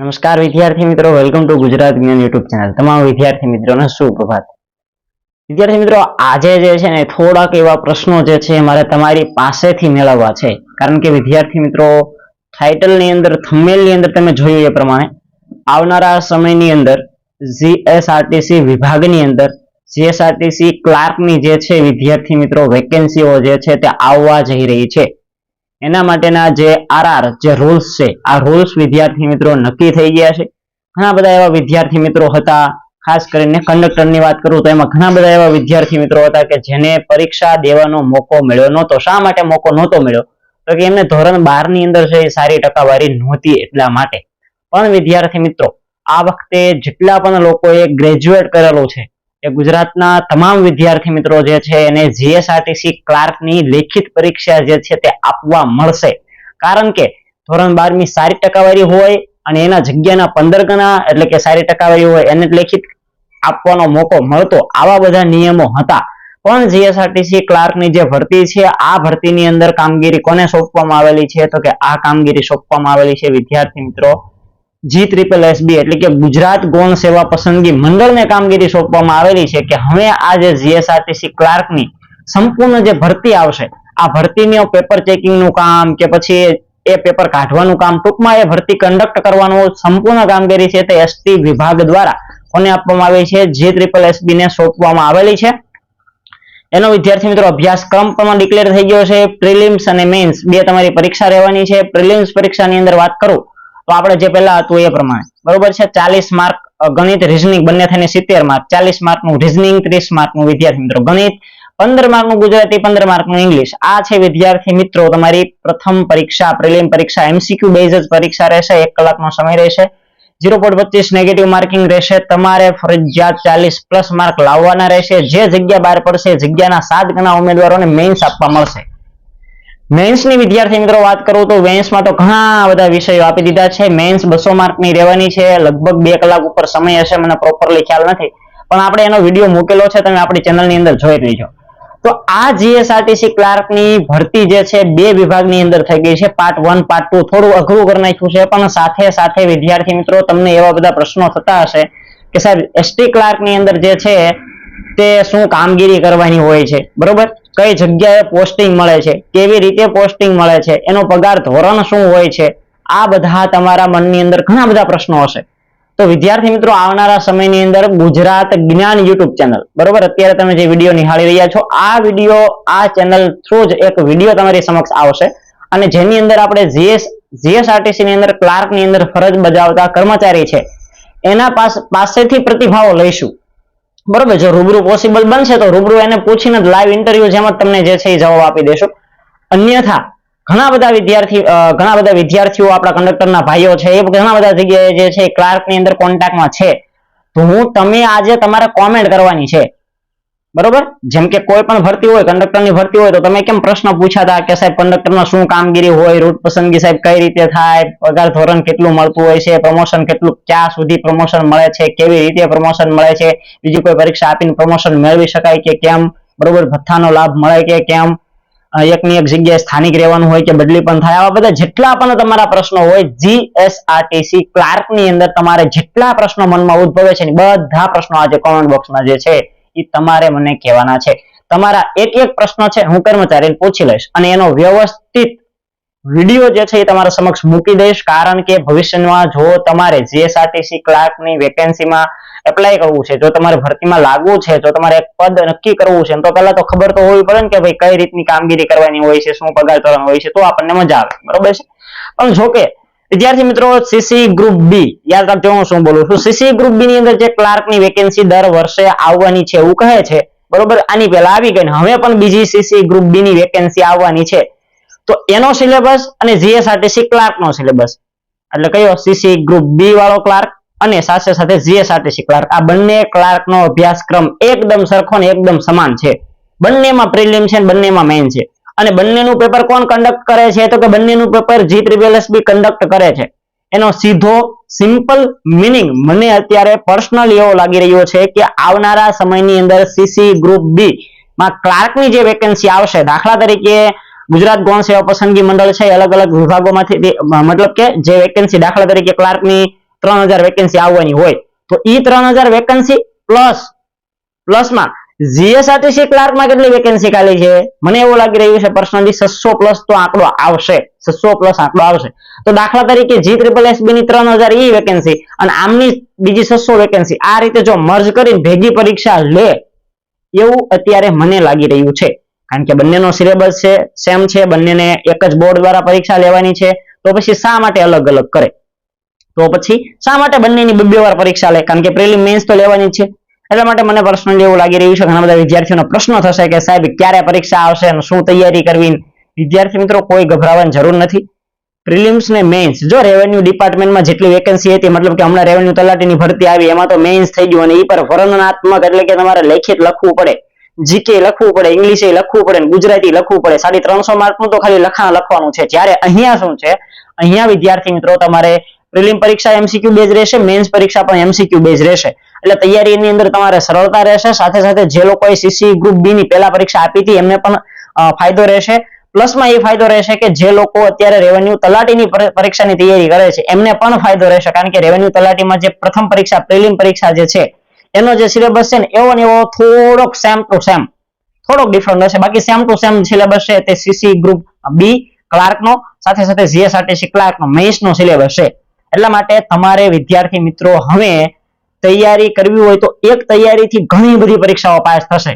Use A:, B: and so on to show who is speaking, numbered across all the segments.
A: નમસ્કાર વિદ્યાર્થી મિત્રો વેલકમ ટુ ગુજરાત જ્ઞાન યુટ્યુબ ચેનલ તમામ વિદ્યાર્થી મિત્રોને સુપ્રભાત વિદ્યાર્થી મિત્રો, આજે જે છે ને થોડાક એવા પ્રશ્નો જે છે મારે તમારી પાસેથી મેળવવા છે. કારણ કે વિદ્યાર્થી મિત્રો ટાઇટલની અંદર, thumbnail ની અંદર તમે જોયું એ પ્રમાણે, આવનારા સમયની અંદર જીએસઆરટીસી વિભાગની અંદર જીએસઆરટીસી ક્લાર્કની જે છે વિદ્યાર્થી મિત્રો વેકેન્સીઓ જે છે તે આવવા જઈ રહી છે. એના માટેના જે આરઆર જે રૂલ્સ છે, આ રૂલ્સ વિદ્યાર્થી મિત્રો નક્કી થઈ ગયા છે. ઘણા બધા એવા વિદ્યાર્થી મિત્રો હતા, ખાસ કરીને કંડક્ટરની વાત કરું તો એમાં ઘણા બધા એવા વિદ્યાર્થી મિત્રો હતા કે જેને પરીક્ષા દેવાનો મોકો મળ્યો નહોતો. શા માટે મોકો નહોતો મળ્યો? તો કે એમને ધોરણ બારની અંદર છે સારી ટકાવારી નહોતી એટલા માટે. પણ વિદ્યાર્થી મિત્રો, આ વખતે જેટલા પણ લોકોએ ગ્રેજ્યુએટ કરેલું છે ગુજરાતના તમામ વિદ્યાર્થી મિત્રો જે છે એને જીએસઆરટીસી ક્લાર્કની લેખિત પરીક્ષા જે છે તે આપવા મળશે. કારણ કે ધોરણ બારમી સારી ટકાવારી હોય અને એના જગ્યાના પંદર ગણા એટલે કે સારી ટકાવારી હોય એને લેખિત આપવાનો મોકો મળતો આવા બધા નિયમો હતા. પણ જીએસઆરટીસી ક્લાર્કની જે ભરતી છે, આ ભરતીની અંદર કામગીરી કોને સોંપવામાં આવેલી છે? તો કે આ કામગીરી સોંપવામાં આવેલી છે વિદ્યાર્થી મિત્રો જી ત્રિપલ એસબી એટલે કે ગુજરાત ગૌણ સેવા પસંદગી મંડળને કામગીરી સોંપવામાં આવેલી છે કે હવે આ જે જીએસઆરટીસી ક્લાર્કની સંપૂર્ણ જે ભરતી આવશે, આ ભરતીની પેપર ચેકિંગનું કામ કે પછી એ પેપર કાઢવાનું કામ, ટૂંકમાં એ ભરતી કંડક્ટ કરવાનું સંપૂર્ણ કામગીરી છે તે એસટી વિભાગ દ્વારા કોને આપવામાં આવી છે? જી ત્રિપલ એસબી ને સોંપવામાં આવેલી છે. એનો વિદ્યાર્થી મિત્રો અભ્યાસક્રમ પણ ડિક્લેર થઈ ગયો છે. પ્રિલિમ્સ અને મેન્સ બે તમારી પરીક્ષા રહેવાની છે. પ્રિલિમ્સ પરીક્ષાની અંદર વાત કરું તો આપણે જે પહેલા હતું એ પ્રમાણે. બરોબર છે? ચાલીસ માર્ક ગણિત રિઝનિંગ બંને થઈને સિત્તેર માર્ક. ચાલીસ માર્કનું રિઝનિંગ ત્રીસ માર્કનું વિદ્યાર્થી મિત્રો. ગણિત પંદર માર્કનું ગુજરાતી, પંદર માર્કનું ઇંગ્લિશ. આ છે વિદ્યાર્થી મિત્રો તમારી પ્રથમ પરીક્ષા, પ્રિલિમ પરીક્ષા એમસીક્યુ બેઝ જ પરીક્ષા રહેશે. એક કલાકનો સમય રહેશે. ઝીરો પોઈન્ટ પચીસ નેગેટિવ માર્કિંગ રહેશે. તમારે ફરજિયાત ચાલીસ પ્લસ માર્ક લાવવાના રહેશે. જે જગ્યા બહાર પડશે જગ્યાના સાત ગણા ઉમેદવારોને મેઇન્સ આપવા મળશે. મેન્સની વિદ્યાર્થી મિત્રો વાત કરું તો મેન્સમાં તો ઘણા બધા વિષયો આપી દીધા છે. મેન્સ બસો માર્કની રહેવાની છે. લગભગ બે કલાક ઉપર સમય હશે, મને પ્રોપરલી ખ્યાલ નથી. પણ આપણે એનો વીડિયો મૂકેલો છે, તમે આપણી ચેનલની અંદર જોઈ લેજો. તો આ જીએસઆરટીસી ક્લાર્કની ભરતી જે છે, બે વિભાગની અંદર થઈ ગઈ છે. પાર્ટ વન પાર્ટ ટુ થોડું અઘરું કરી નાખ્યું છે, પણ સાથે સાથે વિદ્યાર્થી મિત્રો તમને એવા બધા પ્રશ્નો થતા હશે કે સાહેબ એસટી ક્લાર્કની અંદર જે છે તે શું કામગીરી કરવાની હોય છે? બરોબર? કઈ જગ્યાએ પોસ્ટિંગ મળે છે? કેવી રીતે પોસ્ટિંગ મળે છે? એનો પગાર ધોરણ શું હોય છે? આ બધા તમારા મનની અંદર ઘણા બધા પ્રશ્નો હશે. તો વિદ્યાર્થી મિત્રો, આવનારા સમયની અંદર ગુજરાત જ્ઞાન યુટ્યુબ ચેનલ. બરોબર? અત્યારે તમે જે વીડિયો નિહાળી રહ્યા છો, આ વીડિયો, આ ચેનલ થ્રુ જ એક વીડિયો તમારી સમક્ષ આવશે. અને જેની અંદર આપણે જીએસ, જીએસઆરટીસી ની અંદર ક્લાર્કની અંદર ફરજ બજાવતા કર્મચારી છે. એના પાસ, પાસેથી પ્રતિભાવો લઈશું. બરોબર, જો રૂબરૂ પોસિબલ બનશે તો રૂબરૂ એને પૂછીને લાઈવ ઇન્ટરવ્યુ જેમ તમને જે છે એ જવાબ આપી દેશું. અન્યથા, ઘણા બધા વિદ્યાર્થી ઘણા બધા વિદ્યાર્થીઓ આપણા કંડક્ટરના ભાઈઓ છે, એ ઘણા બધા જગ્યાએ જે છે ક્લાર્કની અંદર કોન્ટેક્ટમાં છે. તો હું, તમે આજે તમારે કોમેન્ટ કરવાની છે. બરોબર? જેમ કે કોઈ પણ ભરતી હોય કંડક્ટરની ભરતી હોય, તો તમે કેમ પ્રશ્ન પૂછાતા કે સાહેબ કંડક્ટરમાં શું કામગીરી હોય રૂટ પસંદગી સાહેબ કઈ રીતે થાય, પગાર ધોરણ કેટલું મળતું હોય છે પ્રમોશન કેટલું, ક્યાં સુધી પ્રમોશન મળે છે, કેવી રીતે પ્રમોશન મળે છે, બીજી કોઈ પરીક્ષા આપીને પ્રમોશન મેળવી શકાય કે કેમ, બરોબર, ભથ્થાનો લાભ મળે કે કેમ એકની એક જગ્યાએ સ્થાનિક રહેવાનું હોય કે બદલી પણ થાય, આવા બધા જેટલા પણ તમારા પ્રશ્નો હોય જીએસઆરટીસી ક્લાર્કની અંદર તમારે જેટલા પ્રશ્નો મનમાં ઉદ્ભવે છે બધા પ્રશ્નો આજે કોમેન્ટ બોક્સમાં જે છે એ તમારે મને કહેવાના છે. તમારા એક એક પ્રશ્ન છે, હું કર્મચારીને પૂછી લઈશ. અને એનો વ્યવસ્થિત વીડિયો જે છે એ તમારા સમક્ષ મૂકી દઈશ. કારણ કે ભવિષ્યમાં જો તમારે જીએસઆરટીસી ક્લાર્કની વેકેન્સીમાં એપ્લાય કરવું છે, જો તમારે ભરતીમાં લાગવું છે જો તમારે એક પદ નક્કી કરવું છે. તો પહેલા તો ખબર તો હોવી પડે ને કે ભાઈ કઈ રીતની કામગીરી કરવાની હોય છે, શું પગાર કરવાનો હોય છે, તો આપણને મજા આવે. બરોબર છે? પણ જો કે વિદ્યાર્થી મિત્રો સીસી ગ્રુપ બી યાદ રાખજો હું શું બોલું છું. સીસી ગ્રુપ બી ની અંદર જે ક્લાર્કની વેકેન્સી દર વર્ષે આવવાની છે એવું કહે છે. બરોબર? આની પહેલા આવી ગઈ ને હવે પણ બીજી સીસી ગ્રુપ બી ની વેકેન્સી આવવાની છે. તો એનો સિલેબસ અને જીએસઆરટીસી ક્લાર્ક નો સિલેબસ એટલે કયો? સીસી ગ્રુપ બી વાળો ક્લાર્ક અને સાથે સાથે જીએસઆરટીસી ક્લાર્ક. આ બંને ક્લાર્ક નો અભ્યાસક્રમ એકદમ સરખો ને એકદમ સમાન છે. બંનેમાં પ્રિલિમ છે બંનેમાં મેઇન છે. અને બંનેનું પેપર કોણ કન્ડક્ટ કરે છે? તો કે બંનેનું paper G triple B conduct કરે છે. એનો સીધો સિમ્પલ મિનિંગ મને અત્યારે પર્સનલી એવો લાગી રહ્યો છે કે આવનારા સમયની અંદર સીસી ગ્રુપ બી માં ક્લાર્કની જે વેકેન્સી આવશે, દાખલા તરીકે ગુજરાત ગૌણ સેવા પસંદગી મંડળ છે અલગ અલગ વિભાગોમાંથી મતલબ કે જે વેકેન્સી દાખલા તરીકે ક્લાર્કની ત્રણ વેકેન્સી આવવાની હોય, તો ઈ ત્રણ વેકેન્સી પ્લસ પ્લસમાં જીએસઆરટીસી ક્લાર્કમાં કેટલી વેકેન્સી ખાલી છે? મને એવું લાગી રહ્યું છે પર્સનલી છસો પ્લસ તો આંકડો આવશે. છસો પ્લસ આંકડો આવશે. તો દાખલા તરીકે જી ટ્રિપલ એસબી ની ત્રણ હજાર ઈ વેકેન્સી અને આમની બીજી છસો વેકેન્સી આ રીતે જો મર્જ કરીને ભેગી પરીક્ષા લે, એવું અત્યારે મને લાગી રહ્યું છે. કારણ કે બંનેનો સિલેબસ છે સેમ છે, બંનેને એક જ બોર્ડ દ્વારા પરીક્ષા લેવાની છે. તો પછી શા માટે અલગ અલગ કરે? તો પછી શા માટે બંનેની બે વાર પરીક્ષા લે? કારણ કે પ્રિલિમ મેન્સ તો લેવાની છે. એટલા માટે મને પર્સનલી એવું લાગી રહ્યું છે, ઘણા બધા વિદ્યાર્થીઓનો પ્રશ્ન થશે કે સાહેબ, ક્યારે પરીક્ષા આવશે અને શું તૈયારી કરવી? વિદ્યાર્થી મિત્રો, કોઈ ગભરાવાની જરૂર નથી. પ્રિલિમ્સ ને મેન્સ જો રેવન્યુ ડિપાર્ટમેન્ટમાં જેટલી વેકેન્સી હતી, મતલબ કે હમણાં રેવન્યુ તલાટીની ભરતી આવી, એમાં તો મેન્સ થઈ ગયું અને એ પર વર્ણનાત્મક એટલે કે તમારે લેખિત લખવું પડે. જીકે લખવું પડે ઇંગ્લિશ લખવું પડે ગુજરાતી લખવું પડે. સાડી ત્રણસો માર્કનું તો ખાલી લખાણ લખવાનું છે. જ્યારે અહીંયા શું છે? અહીંયા વિદ્યાર્થી મિત્રો, તમારે પ્રિલિમ પરીક્ષા એમસીક્યુ બેઝ રહેશે મેન્સ પરીક્ષા પણ એમસીક્યુ બેઝ રહેશે. એટલે તૈયારીની અંદર તમારે સરળતા રહેશે. સાથે સાથે જે લોકોએ સીસી ગ્રુપ બી ની પહેલા પરીક્ષા આપી હતી, એમને પણ ફાયદો રહેશે. પ્લસમાં એ ફાયદો રહેશે કે જે લોકો અત્યારે રેવન્યુ તલાટીની પરીક્ષાની તૈયારી કરે છે, એમને પણ ફાયદો રહેશે. કારણ કે રેવન્યુ તલાટીમાં જે પ્રથમ પરીક્ષા, પ્રિલિમ પરીક્ષા જે છે, એનો જે સિલેબસ છે ને, એવો ને એવો થોડોક સેમ ટુ સેમ થોડોક ડિફરન્ટ હશે. બાકી સેમ ટુ સેમ સિલેબસ છે તે સીસી ગ્રુપ બી ક્લાર્કનો સાથે સાથે જીએસઆરટીસી ક્લાર્કનો મેઇન્સનો સિલેબસ છે. એટલા માટે તમારે વિદ્યાર્થી મિત્રો, હવે તૈયારી કરવી હોય તો એક તૈયારીથી ઘણી બધી પરીક્ષાઓ પાસ થશે.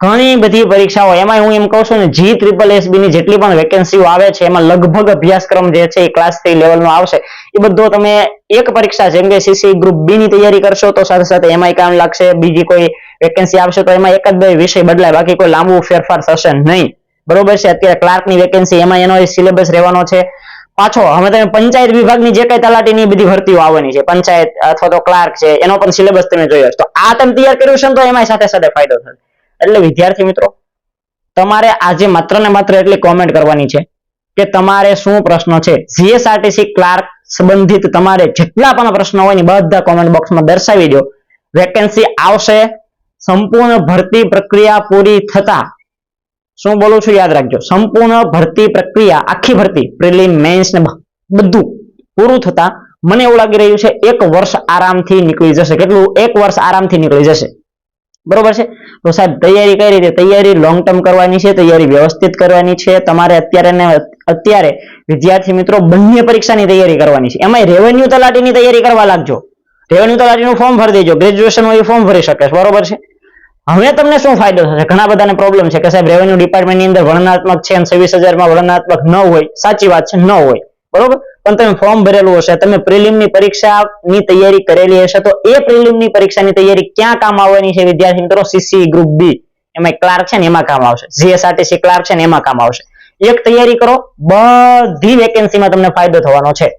A: ઘણી બધી પરીક્ષાઓ. એમાં હું એમ કહું છું ને, જી ટ્રિપલ એસબી ની જેટલી પણ વેકેન્સીઓ આવે છે, એમાં લગભગ અભ્યાસક્રમ જે છે એ ક્લાસ થ્રી લેવલનો આવશે. એ બધો તમે એક પરીક્ષા, જેમ કે સીસી ગ્રુપ બી ની તૈયારી કરશો, તો સાથે સાથે એમાં કામ લાગશે. બીજી કોઈ વેકેન્સી આવશે, તો એમાં એક જ બે વિષય બદલાય. બાકી કોઈ લાંબુ ફેરફાર થશે નહીં. બરોબર છે? અત્યારે ક્લાર્કની વેકેન્સી એમાં એનો સિલેબસ રહેવાનો છે. પાછો, હવે તમે પંચાયત વિભાગની જે કઈ તલાટીની બધી ભરતીઓ આવવાની છે, પંચાયત અથવા તો ક્લાર્ક છે, એનો પણ સિલેબસ તમે જોયો તો આ તમે તૈયાર કર્યું છે તો એમાં સાથે સાથે ફાયદો થશે. એટલે વિદ્યાર્થી મિત્રો, તમારે આજે માત્ર ને માત્ર એટલી કોમેન્ટ કરવાની છે કે તમારે શું પ્રશ્નો છે? જીએસઆરટીસી ક્લાર્ક સંબંધિત તમારે જેટલા પણ પ્રશ્નો હોય ને બધા કોમેન્ટ બોક્સમાં દર્શાવી દો. વેકેન્સી આવશે. સંપૂર્ણ ભરતી પ્રક્રિયા પૂરી થતા શું બોલું છું? યાદ રાખજો. સંપૂર્ણ ભરતી પ્રક્રિયા, આખી ભરતી પ્રિલિમ મેન્સ ને બધું પૂરું થતા મને એવું લાગી રહ્યું છે, એક વર્ષ આરામથી નીકળી જશે. કેટલું? એક વર્ષ આરામથી નીકળી જશે. બરોબર છે? તો સાહેબ, તૈયારી કઈ રીતે? તૈયારી લોંગ ટર્મ કરવાની છે, તૈયારી વ્યવસ્થિત કરવાની છે? તમારે અત્યારે ને અત્યારે વિદ્યાર્થી મિત્રો બંને પરીક્ષાની તૈયારી કરવાની છે. એમાં રેવન્યુ તલાટીની તૈયારી કરવા લાગજો. રેવન્યુ તલાટીનું ફોર્મ ભરી દેજો. ગ્રેજ્યુએશન હોય ફોર્મ ભરી શકે બરોબર છે? હવે તમને શું ફાયદો થશે? ઘણા બધાને પ્રોબ્લેમ છે કે સાહેબ રેવન્યુ ડિપાર્ટમેન્ટની અંદર વર્ણનાત્મક છે અને છવ્વીસ હજારમાં વર્ણનાત્મક ન હોય. સાચી વાત છે, ન હોય. બરોબર? પણ તમે ફોર્મ ભરેલું હશે, તમે પ્રિલિમની પરીક્ષાની તૈયારી કરેલી હશે, તો એ પ્રિલિમની પરીક્ષાની તૈયારી ક્યાં કામ આવવાની છે? વિદ્યાર્થી મિત્રો સીસી ગ્રુપ બી એમાં ક્લાર્ક છે ને એમાં કામ આવશે. જીએસઆરટીસી ક્લાર્ક છે ને એમાં કામ આવશે. એક તૈયારી કરો, બધી વેકેન્સીમાં તમને ફાયદો થવાનો છે.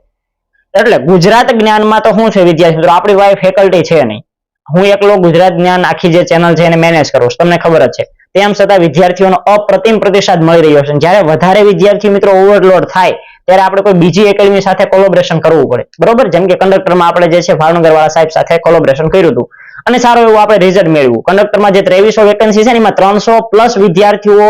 A: એટલે ગુજરાત જ્ઞાનમાં તો શું છે વિદ્યાર્થી મિત્રો? આપણી પાસે ફેકલ્ટી છે નહીં. હું એકલો ગુજરાત જ્ઞાન આખી જે ચેનલ છે એને મેનેજ કરું છું. તમને ખબર જ છે. તેમ છતાં વિદ્યાર્થીઓનો અપ્રતિમ પ્રતિસાદ મળી રહ્યો છે. જ્યારે વધારે વિદ્યાર્થી મિત્રો ઓવરલોડ થાય, ત્યારે આપણે કોઈ બીજી એકેડમી સાથે કોલોબરેશન કરવું પડે. બરોબર? જેમ કે કંડક્ટરમાં આપણે જે છે ભાવનગર વાળા સાહેબ સાથે કોલોબરેશન કર્યું હતું. અને સારું એવું આપણે રિઝલ્ટ મેળવ્યું. કંડક્ટરમાં જે ત્રેવીસો વેકન્સી છે એમાં ત્રણસો પ્લસ વિદ્યાર્થીઓ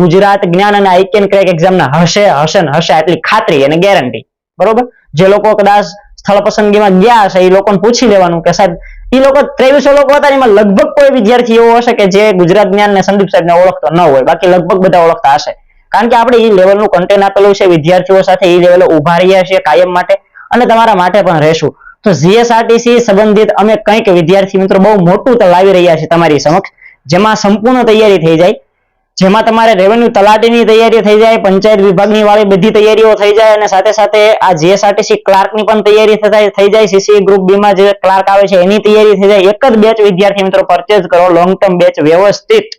A: ગુજરાત જ્ઞાન અને આઈકેન ક્રેક એક્ઝામના હશે હશે હશે. આટલી ખાતરી અને ગેરંટી બરોબર? જે લોકો કદાચ સ્થળ પસંદગીમાં ગયા હશે, એ લોકોને પૂછી લેવાનું કે સાહેબ એ લોકો ત્રેવીસો લોકો હતા એમાં લગભગ કોઈ વિદ્યાર્થી એવો હશે કે જે ગુજરાત જ્ઞાન ને સંદીપ સાહેબ ને ઓળખતો ન હોય, બાકી લગભગ બધા ઓળખતા હશે. કારણ કે આપણે એ લેવલનું કન્ટેન્ટ આપેલું છે, વિદ્યાર્થીઓ સાથે એ લેવલે ઊભા રહ્યા છીએ કાયમ માટે અને તમારા માટે પણ રહેશું. તો જીએસઆરટીસી સંબંધિત અમે કંઈક વિદ્યાર્થી મિત્રો બહુ મોટું લાવી રહ્યા છીએ તમારી સમક્ષ, જેમાં સંપૂર્ણ તૈયારી થઈ જાય. જેમાં તમારે રેવન્યુ તલાટીની તૈયારી થઈ જાય, પંચાયત વિભાગની વાળી બધી તૈયારીઓ થઈ જાય અને સાથે સાથે આ જીએસઆરટીસી ક્લાર્કની પણ તૈયારી થઈ જાય સીસી ગ્રુપ બી માં જે ક્લાર્ક આવે છે, એની તૈયારી થઈ જાય. એક જ બેચ વિદ્યાર્થી મિત્રો પરચેઝ કરો લોંગ ટર્મ બેચ વ્યવસ્થિત.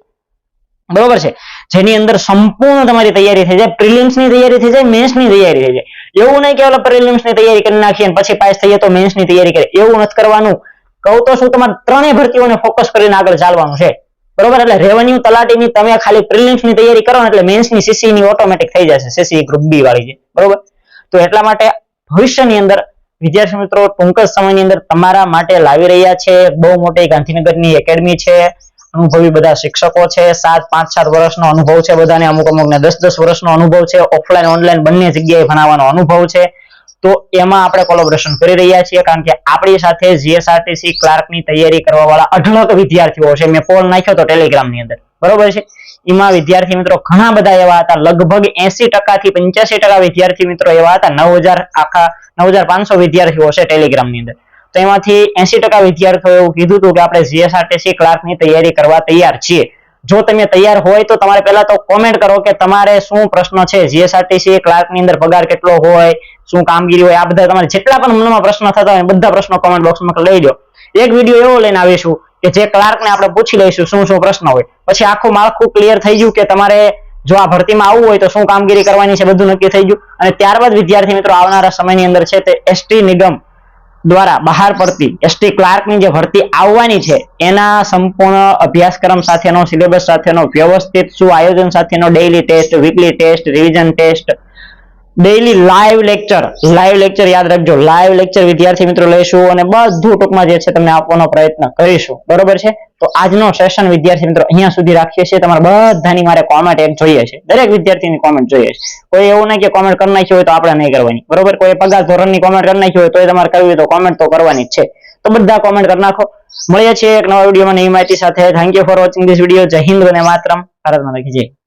A: બરોબર છે? જેની અંદર સંપૂર્ણ તમારી તૈયારી થઈ જાય. પ્રિલિમ્સની તૈયારી થઈ જાય મેન્સની તૈયારી થઈ જાય. એવું નહીં કે ઓલા પ્રિલિમ્સની તૈયારી કરી નાખીએ પછી પાસ થઈએ તો મેન્સની તૈયારી કરે એવું નથી કરવાનું. કહું તો શું, તમારે ત્રણેય ભરતીઓને ફોકસ કરીને આગળ ચાલવાનું છે. બરોબર? એટલે રેવન્યુ તલાટીની તમે ખાલી પ્રિલિમ્સની તૈયારી કરો એટલે મેન્સની સીસી ની ઓટોમેટિક થઈ જશે. સીસી ગ્રુપ બી વાળી છે. બરોબર? તો એટલા માટે ભવિષ્યની અંદર વિદ્યાર્થી મિત્રો, ટૂંક જ સમયની અંદર તમારા માટે લાવી રહ્યા છે. બહુ મોટી ગાંધીનગરની એકેડમી છે. અનુભવી બધા શિક્ષકો છે. સાત, પાંચ, સાત વર્ષનો અનુભવ છે બધાને. અમુક અમુક ને દસ દસ વર્ષનો અનુભવ છે. ઓફલાઈન ઓનલાઈન બંને જગ્યાએ ભણાવવાનો અનુભવ છે. તો એમાં આપણે કોલોબરેશન કરી રહ્યા છીએ કારણ કે આપણી સાથે જીએસઆરટીસી ક્લાર્કની તૈયારી કરવા વાળા અઢળક વિદ્યાર્થીઓ છે. મેં પોલ નાખ્યો તો ટેલિગ્રામની અંદર. બરોબર છે? એમાં વિદ્યાર્થી મિત્રો ઘણા બધા એવા હતા. લગભગ એસી થી પંચ્યાસી ટકા વિદ્યાર્થી મિત્રો એવા હતા. નવ હજાર આખા, નવ હજાર પાંચસો વિદ્યાર્થીઓ છે ટેલિગ્રામની અંદર. તો એમાંથી એસી ટકા વિદ્યાર્થીઓ એવું કીધું હતું કે આપણે જીએસઆરટીસી ક્લાર્કની તૈયારી કરવા તૈયાર છીએ. જો તમે તૈયાર હોય તો તમારે પહેલા તો કોમેન્ટ કરો કે તમારે શું પ્રશ્ન છે? જીએસઆરટીસી ક્લાર્કની અંદર પગાર કેટલો હોય? શું કામગીરી હોય? આ બધા તમારે જેટલા પણ મનમાં પ્રશ્ન થતા હોય બધા પ્રશ્નો કોમેન્ટ બોક્સમાં લઈ દો એક વીડિયો એવો લઈને આવીશું કે જે ક્લાર્ક ને આપણે પૂછી લઈશું શું શું પ્રશ્ન હોય. પછી આખું માળખું ક્લિયર થઈ ગયું કે તમારે જો આ ભરતીમાં આવવું હોય તો શું કામગીરી કરવાની છે? બધું નક્કી થઈ ગયું. અને ત્યારબાદ વિદ્યાર્થી મિત્રો, આવનારા સમયની અંદર છે તે એસટી નિગમ. દ્વારા બહાર પડતી એસટી ક્લાર્કની જે ભરતી આવવાની છે, એના સંપૂર્ણ અભ્યાસક્રમ સાથેનો સિલેબસ સાથેનો વ્યવસ્થિત શું આયોજન સાથેનો daily test weekly test revision test daily live lecture live lecture યાદ રાખજો. લાઈવ લેક્ચર વિદ્યાર્થી મિત્રો લઈશું અને બધું ટૂંકમાં જે છે તમને આપવાનો પ્રયત્ન કરીશું. બરોબર છે? તો આજનો સેશન વિદ્યાર્થી મિત્રો અહીંયા સુધી રાખીએ છીએ. તમારા બધાની મારે કોમેન્ટ એક જોઈએ છે. દરેક વિદ્યાર્થીની કોમેન્ટ જોઈએ છે. કોઈ એવું નહીં કે કોમેન્ટ કરી નાખી હોય તો આપણે નહીં કરવાની. બરોબર? કોઈ પગાર ધોરણની કોમેન્ટ કરી નાખી હોય તો તમારે કરવી હોય તો કોમેન્ટ તો કરવાની જ છે. તો બધા કોમેન્ટ કરી નાખો. મળીએ છીએ એક નવા વિડીયોમાં નવી માહિતી સાથે. Thank you for watching this video Jai Hind અને માતરમ. ભારત માતા